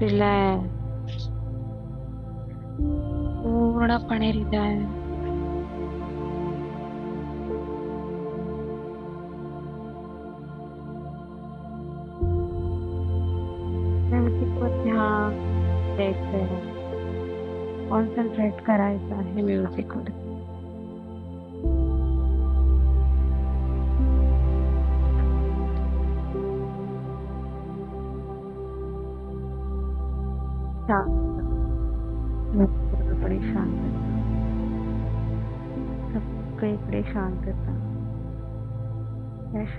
Relax पूर्णपणे relax ध्यान concentrate करायचं आहे म्युझिकवर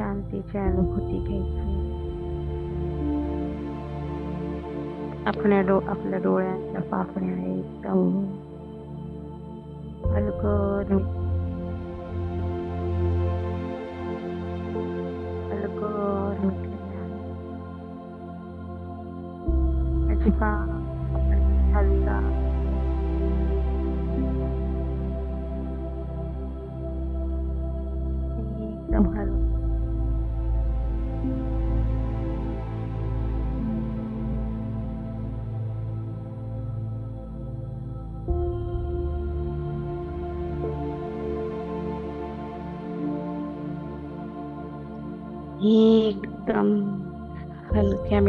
शांतीची अनुभूती घ्यायची. आपल्या डो आपल्या डोळ्यांच्या पापण्या एकदम अलगद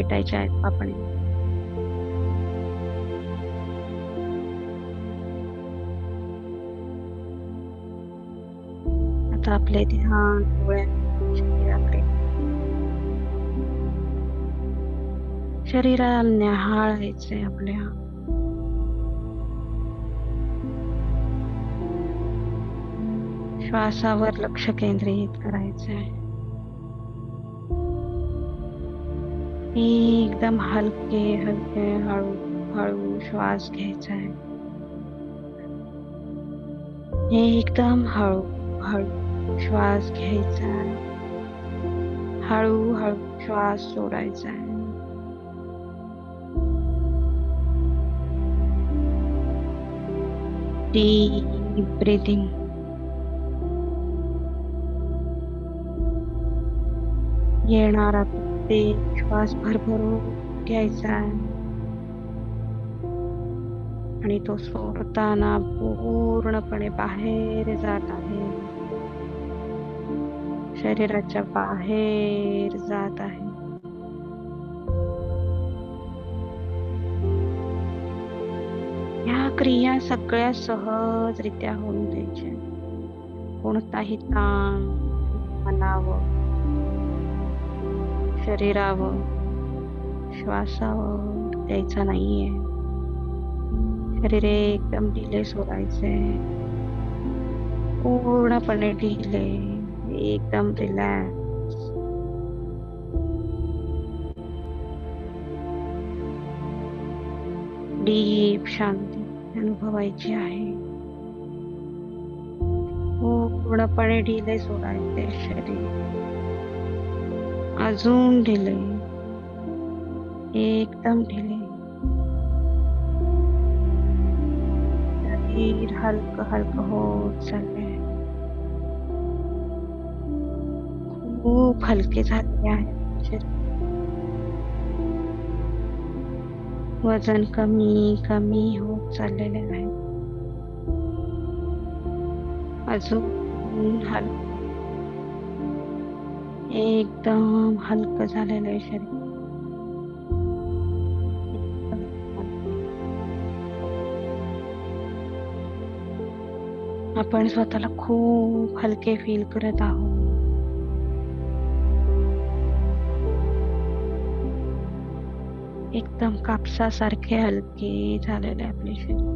हलक्या आहेत पापण्या आता आपले ध्यान डोळ्यांच्या शरीराकडे. शरीराला न्याहाळायचंय आपल्या. श्वासावर लक्ष केंद्रित करायचंय. एकदम हल्के हल्के हळू हळू श्वास घ्यायचा आहे एकदम हळू हळू श्वास घ्यायचा आहे हळू हळू श्वास सोडायचा आहे डीप ब्रीदिंग येणारा प्रत्येक श्वास भरभरून घ्यायचा आहे. आणि तो सोडताना पूर्णपणे बाहेर जात आहे. शरीराच्या बाहेर जात आहे. ह्या क्रिया सगळ्या सहजरित्या होऊन द्यायच्या. कोणताही ताण मनावं शरीरावर श्वासावर द्यायचा नाहीये. शरीर एकदम ढिले सोडायचे पूर्णपणे ढिले एकदम रिलॅक्स डीप शांती अनुभवायची आहे. पूर्णपणे ढिले सोडायचे शरीर. अजून ढिले, एकदम ढिले। शरीर हलक हलक होत चालले खूप हलके आहे शरीर। वज़न कमी कमी होत चाललेले आहे. अजून हल एकदम हलक झालेलं आहे शरीर. आपण स्वतःला खूप हलके फील करत आहोत. एकदम कापसासारखे हलके झालेले आपले शरीर.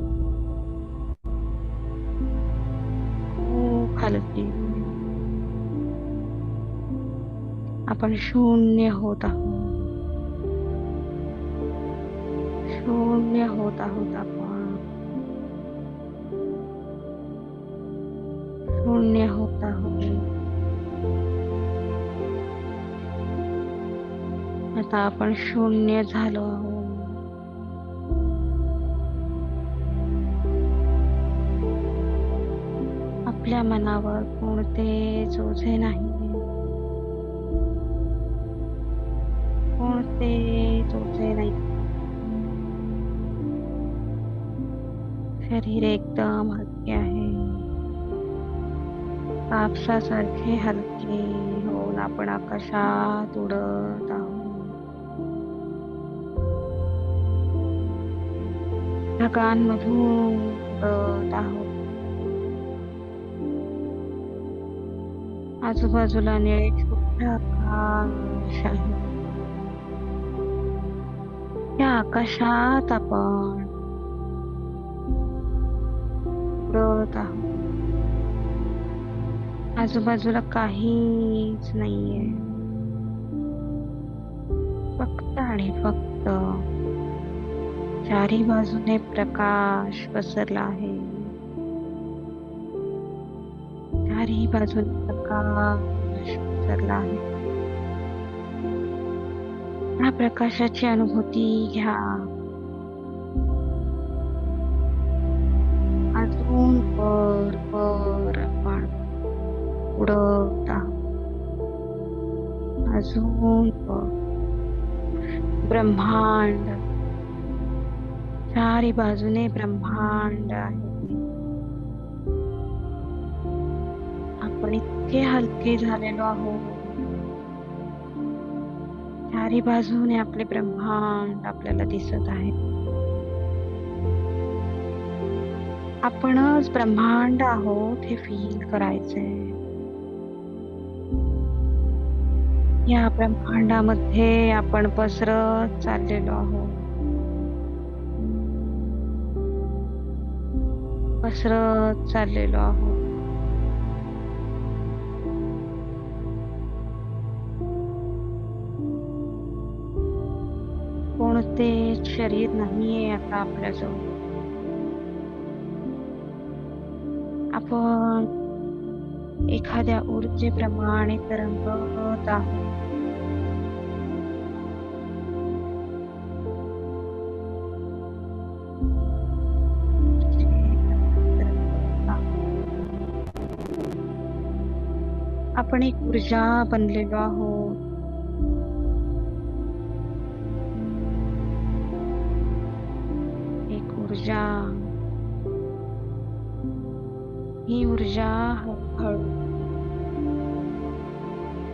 खूप हलके. आपण शून्य होत शून्य होत आहोत आपण शून्य होत आहोत आता आपण शून्य झालो आहोत आपल्या मनावर कोणते ओझे नाही って女性 नाही शरीर एकदम हलके आहे कापसासारखे हलके होऊन आपण आकाशात उडत आहोत ढगांमधून उडत आहोत आजूबाजूला निळे शुभ्र आकाश आहे या आकाशात आपण उडत आहोत आजूबाजूला काहीच नाहीये फक्त आणि फक्त चारी बाजूने प्रकाश पसरला आहे चारी बाजूने प्रकाश पसरला आहे या प्रकाशाची अनुभूती घ्या. अजून वर वर आपण उडवता. आहोत अजून ब्रह्मांड. चारी बाजूने ब्रह्मांड आहे. आपण इतके हलके झालेलो आहोत. चारी बाजूने आपले ब्रह्मांड आपल्याला दिसत आहे. आपणच ब्रह्मांड आहोत हे फील करायचंय या ब्रह्मांडामध्ये आपण पसरत चाललेलो आहोत. पसरत चाललेलो आहोत. ते शरीर नाहीये आता आपल्याजवळ आपण एखाद्या ऊर्जेप्रमाणे तरंगत आहोत आपण एक ऊर्जा बनलेलो आहोत ऊर्जा. ही ऊर्जा हळूहळू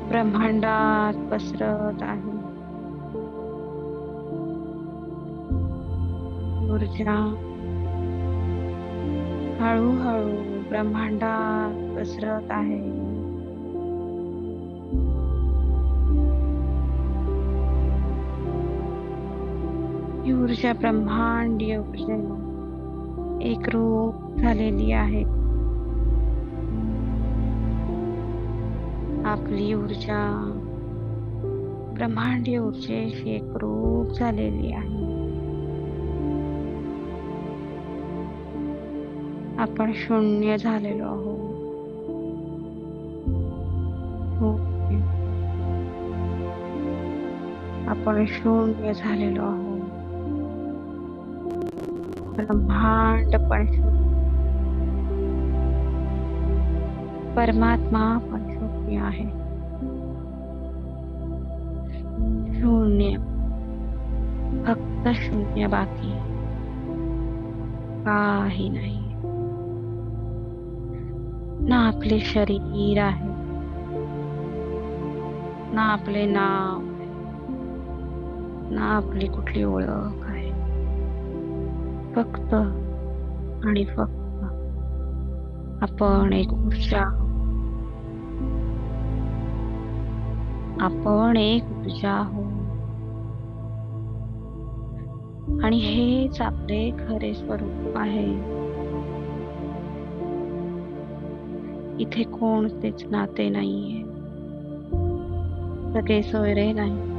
ब्रह्मांडात पसरत आहे. ऊर्जा. हळूहळू ब्रह्मांडात पसरत आहे. ऊर्जा ब्रह्मांडीय ऊर्जेला एक रूप झालेली आहे. आपली ऊर्जा, ब्रह्मांडीय ऊर्जेशी एक रूप झालेली आहे. आपण शून्य झालेलो आहोत. आपण शून्य झालेलो आहोत. ब्रह्मांड पण शून्य परमात्मा पण शून्य आहे शून्य। फक्त शून्य बाकी काही नाही। ना आपले शरीर आहे ना आपले नाव आहे, ना आपली कुठली ओळख। आहे फक्त आणि फक्त आपण एक ऊर्जा आपण एक ऊर्जा आहोत. आणि हेच आपले खरे स्वरूप आहे. इथे कोणतेच नाते नाहीये. सगळे सोयरे नाही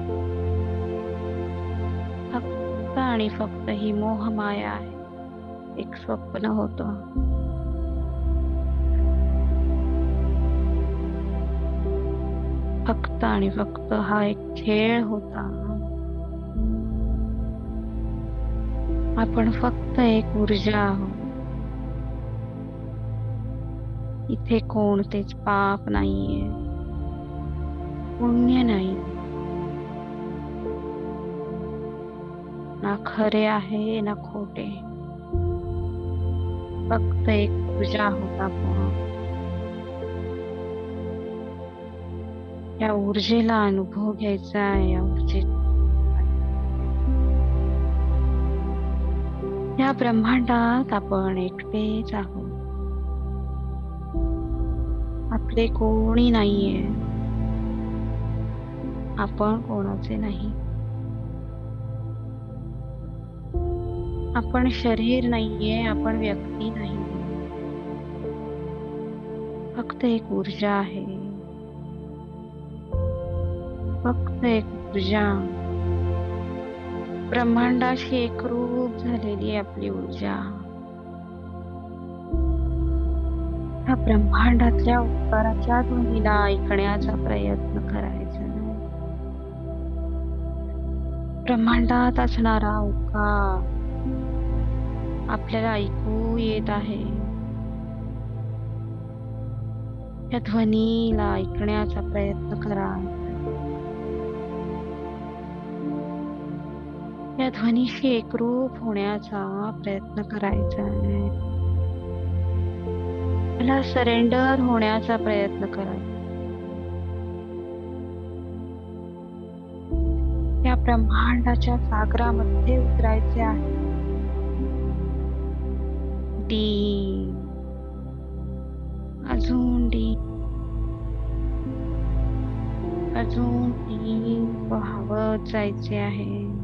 आणि फक्त ही मोहमाया आहे. एक स्वप्न होतं. फक्त आणि फक्त हा एक खेळ होता. आपण फक्त एक ऊर्जा आहोत. इथे कोणतेच पाप नाहीये. पुण्य नाही ना खरे आहे ना खोटे. फक्त एक ऊर्जा आहोत आपण या ऊर्जेला अनुभव घ्यायचा आहे या ऊर्जे या ब्रह्मांडात आपण एकटेच आहोत. आपले कोणी नाहीये. आपण कोणाचे नाही. आपण शरीर नाहीये आपण व्यक्ती नाही. फक्त एक ऊर्जा आहे. फक्त एक ऊर्जा. ब्रह्मांडाशी एकरूप झालेली आपली ऊर्जा. ह्या ब्रह्मांडातल्या उपकाराच्या ध्वनीला ऐकण्याचा प्रयत्न करायचा ब्रह्मांडात असणारा उकार आपल्याला ऐकू येत आहे. या ध्वनीला ऐकण्याचा प्रयत्न करा. या ध्वनीशी एकरूप होण्याचा प्रयत्न करायचा आहे. मला सरेंडर होण्याचा प्रयत्न करा. या ब्रह्मांडाच्या सागरामध्ये उतरायचे आहे. डी. अजून डी. अजून डी वाहवत जायचे आहे.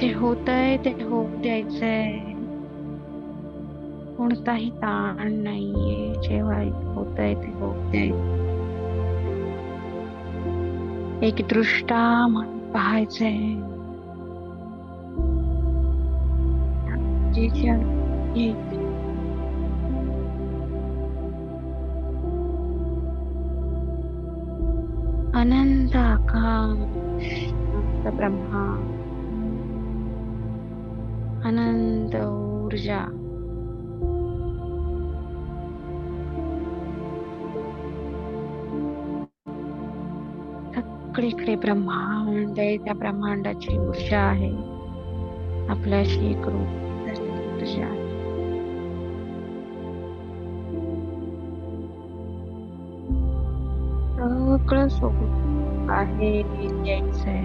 जे होतंय ते होऊ द्यायचंय. कोणताही ताण नाहीये. जेव्हा होत होतंय ते होऊ द्यायचं एक दृष्टा म्हणून पाहायचंय. जे जे अनंत आकाश अनंत ब्रह्मा अनंत ऊर्जा सगळीकडे ब्रह्मांड आहे त्या ब्रह्मांडाची ऊर्जा आहे आपल्याशी एक रूप आहे सगळं सोबत आहे यायचंय.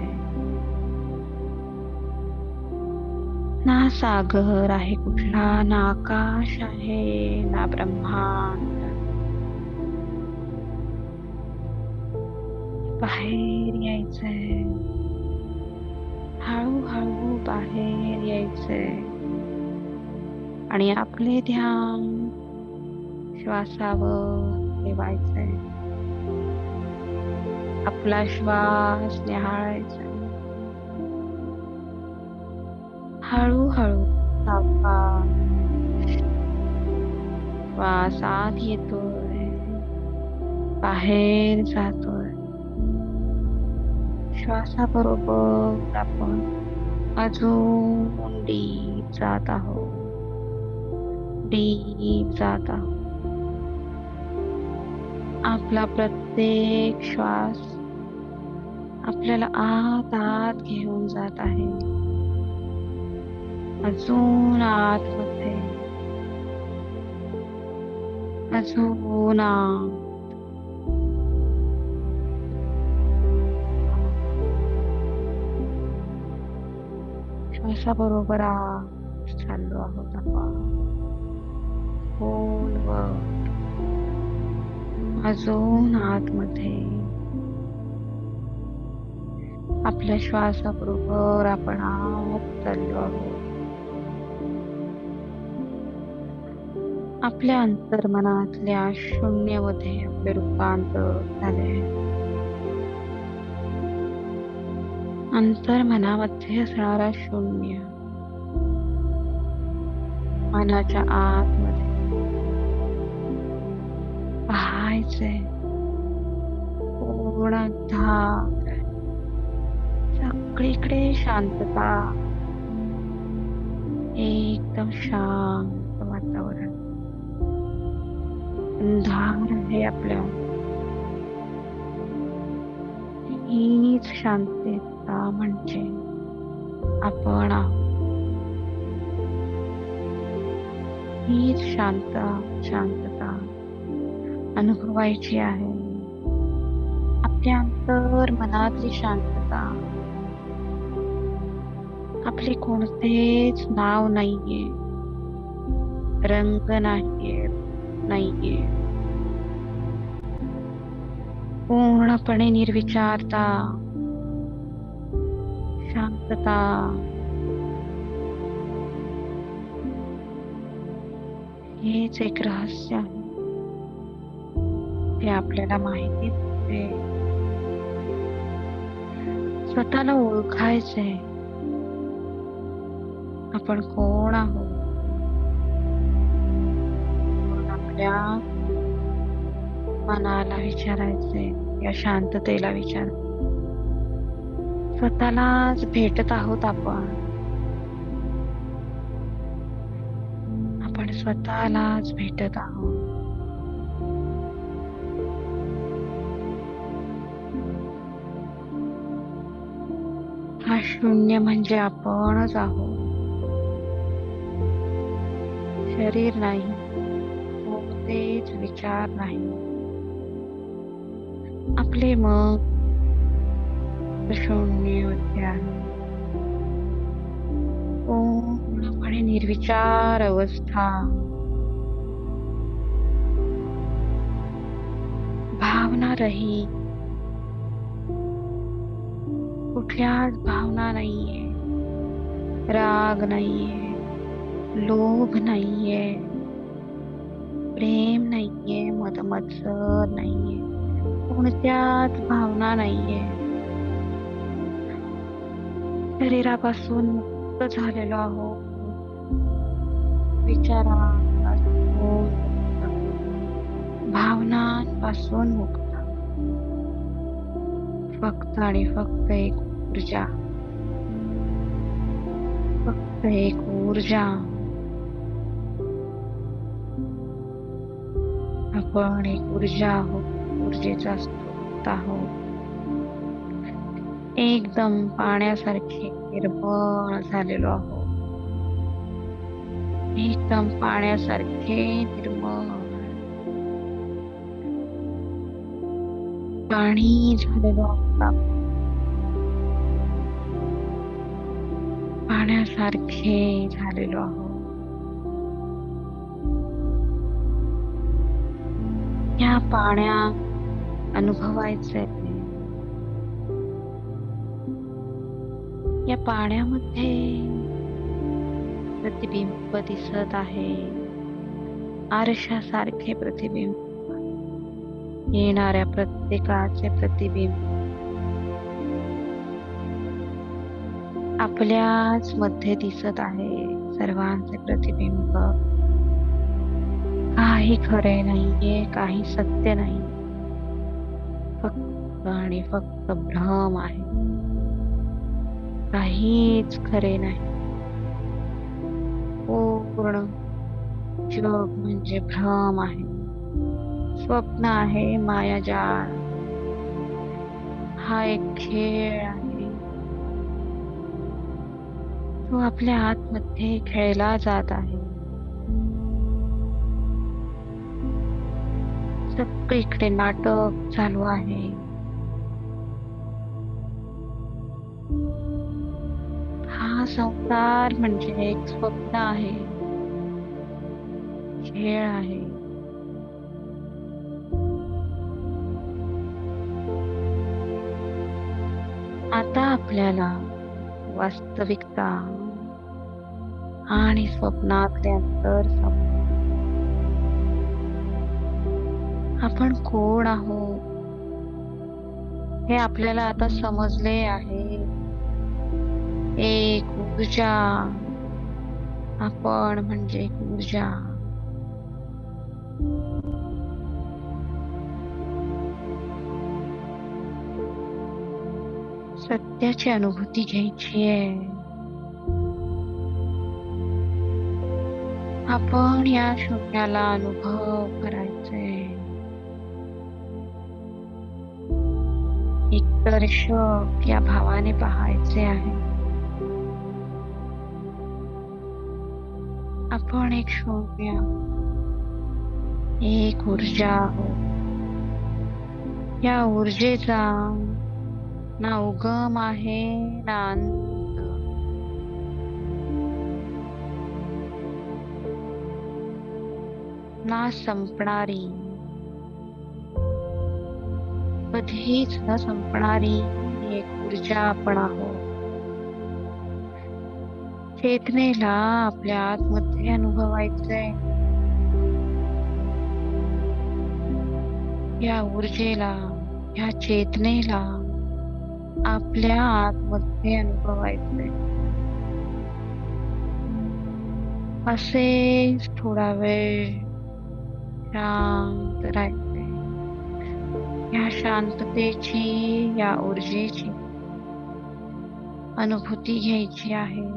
ना सागर आहे कुठला ना आकाश आहे ना ब्रह्मांड. बाहेर यायचंय. हळूहळू बाहेर यायचंय. आणि आपले ध्यान श्वासावर ठेवायचंय. आपला श्वास निहाळायचा. हळूहळू तापमान श्वास आत येतोय. बाहेर जातोय. श्वासाबरोबर आपण अजून जात आहोत. डीप आहोत आपला प्रत्येक श्वास आपल्याला आत आत घेऊन जात आहे. अजून आत मध्ये अजून आत. श्वासाबरोबर आत चाललो आहोत आपण. खोलवर अजून आतमध्ये. आपल्या श्वासाबरोबर आपण आत चाललो आहोत. आपल्या अंतर्मनातल्या शून्यमध्ये आपले रूपांतर झाले. आहे अंतर्मनामध्ये असणारा शून्य. मनाच्या आतमध्ये. पाहायचंय पूर्णतः सगळीकडे शांतता एकदम शांत वातावरण अंधार आहे आपल्या हीच शांतता म्हणजे आपण हीच शांत शांत अनुभवायची आहे. आपल्या अंतर मनातली शांतता. आपले कोणतेच नाव नाहीये. रंग नाहीये. नाहीये. पूर्णपणे निर्विचारता. शांतता. हेच एक रहस्य आहे. ते आपल्याला माहिती स्वतःला ओळखायचंय आपण कोण आहोत? आपल्या मनाला विचारायचंय या शांततेला विचार. स्वतःलाच भेटत आहोत आपण. आपण स्वतःलाच भेटत आहोत. हा शून्य म्हणजे आपणच आहोत. शरीर नाही कोणतेच विचार नाही. आपले मग शून्य होते आहे. पूर्णपणे निर्विचार अवस्था? भावना रही कुठल्याच भावना नाहीये. राग नाहीये. लोभ नाहीये. प्रेम नाहीये. मदमत्सर नाहीये. कोणत्याच भावना नाहीये. शरीरापासून मुक्त झालेलो आहोत. विचारांपासून भावनांपासून मुक्त. फक्त आणि फक्त एक ऊर्जा. फक्त एक ऊर्जा. आपण एक ऊर्जा आहोत ऊर्जेचा स्त्रोत आहोत. एकदम पाण्यासारखे निर्मळ झालेलो आहोत. एकदम पाण्यासारखे निर्मळ. पाणी झालेलो आहोत आपण. झालेलो आहोत. या पाण्या अनुभवायचंय या पाण्यामध्ये प्रतिबिंब दिसत आहे. आरशासारखे प्रतिबिंब. येणाऱ्या प्रत्येकाचे प्रतिबिंब. आपल्याच मध्ये दिसत आहे सर्वांचे प्रतिबिंब. काही खरे नाहीये काही सत्य नाही. फक्त आणि फक्त भ्रम आहे. काहीच खरे नाही. पूर्ण जग म्हणजे भ्रम आहे. स्वप्न आहे मायाजाळ हा एक खेळ आहे. तो आपल्या आतमध्ये खेळला जात आहे. सगळीकडे नाटक चालू आहे. हा संसार म्हणजे एक स्वप्न आहे. खेळ आहे. आता आपल्याला वास्तविकता आणि स्वप्नातले अंतर आपण कोण आहोत हे आपल्याला आता समजले आहे. एक ऊर्जा. आपण म्हणजे ऊर्जा. सत्याची अनुभूती घ्यायची आहे. आपण या शून्याला अनुभव करायचे एक दर्शक या भावाने पाहायचे आहे. आपण एक शून्य एक ऊर्जा या ऊर्जेचा ना उगम आहे ना ना संपणारी. कधीच न संपणारी एक ऊर्जा आपण आहोत. चेतनेला आपल्या आतमध्ये अनुभवायचंय. या ऊर्जेला या चेतनेला आपल्या आतमध्ये अनुभवायचंय. असेच थोडा वेळ शांत राहायचंय या शांततेची या ऊर्जेची अनुभूती घ्यायची आहे.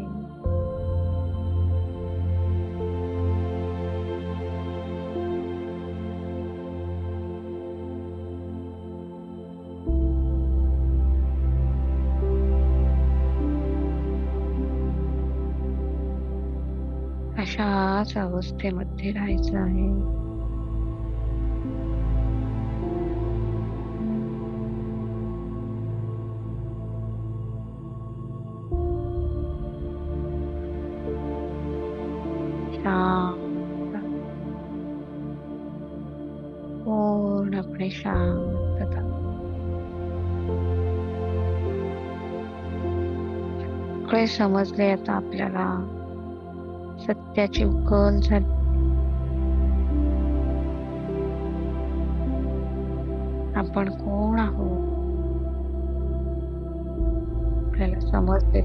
अशाच अवस्थेमध्ये राहायचं आहे. सगळे समजले आता आपल्याला. सत्याची उकल झाली. आपण कोण आहोत? आपल्याला समजले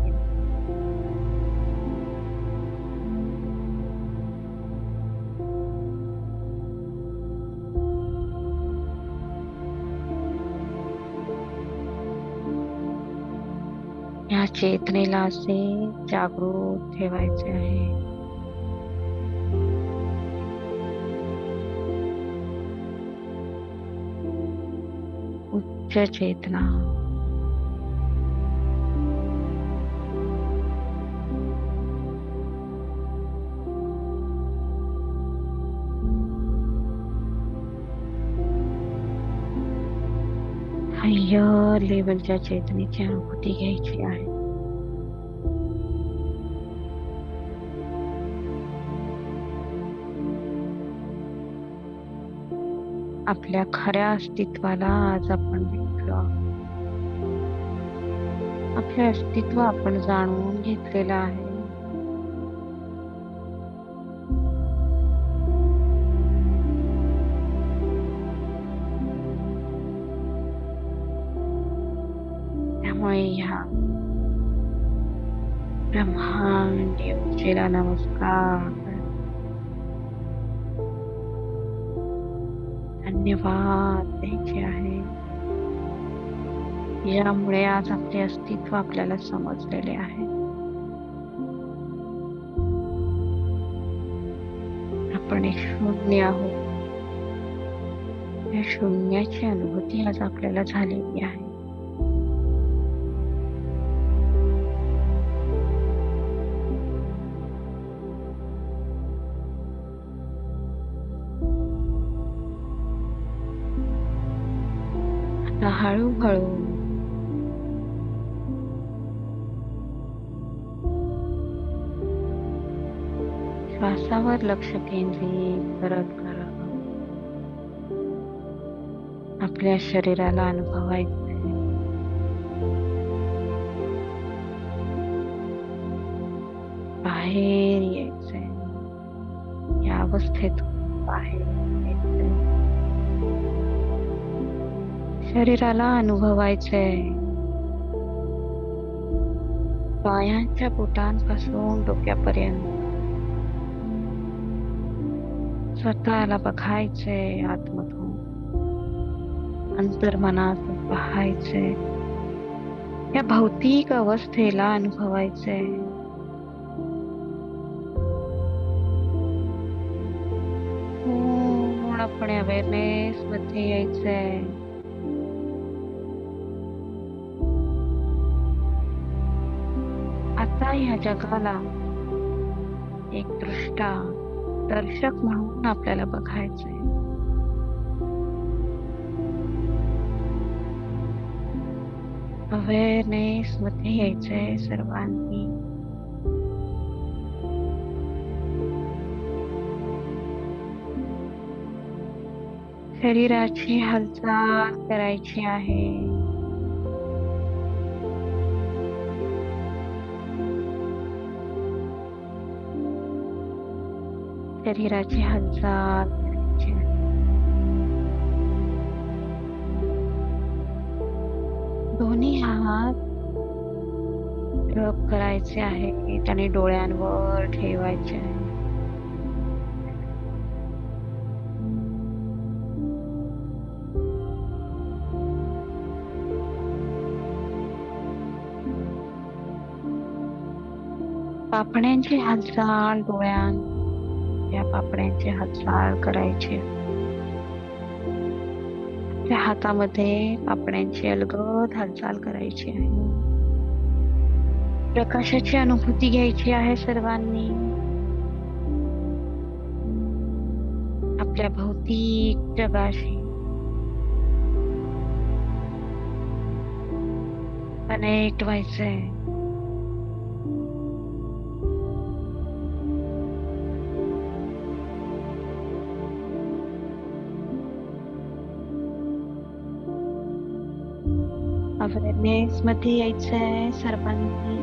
चेतनेला असे जागृत ठेवायचे आहे उच्च चेतना। हायर लेवलच्या चेतनेची अनुभूती घ्यायची आहे आपल्या खऱ्या अस्तित्वाला आज आपण भेटलो आपले अस्तित्व आपण जाणून घेतलेलं आहे. धन्यवाद आहे. यामुळे आज आपले अस्तित्व आपल्याला समजलेले आहे. आपण एक शून्य आहोत. या शून्याची अनुभूती आज आपल्याला झालेली आहे. हळूहळू. श्वासावर लक्ष केंद्रित करत करत आपल्या शरीराला अनुभवायचं बाहेर यायचंय. या अवस्थेत बाहेर यायचंय. शरीराला अनुभवायचंय. पायांच्या बोटांपासून डोक्यापर्यंत. स्वतःला बघायचंय आतमधून. अंतर्मनात पाहायचंय. या भौतिक अवस्थेला अनुभवायचंय. पूर्णपणे अवेअरनेस मध्ये यायचंय. ह्या जगाला एक दृष्टा दर्शक म्हणून आपल्याला बघायचंय. अवेअरनेस मध्ये यायचंय सर्वांनी. शरीराची हालचाल करायची आहे. शरीराची हालचाल. दोन्ही हात रब करायचे आहे त्याने डोळ्यांवर ठेवायचे आहे पापण्यांची हालचाल डोळ्यां या पापड्यांचे हालचाल करायचे. त्या हातामध्ये पापड्यांची अलगद हालचाल करायची आहे. प्रकाशाची अनुभूती घ्यायची आहे सर्वांनी. आपल्या भौतिक जगाशी. कनेक्ट व्हायचंय. अवेअरनेस मध्ये यायचंय सर्वांनी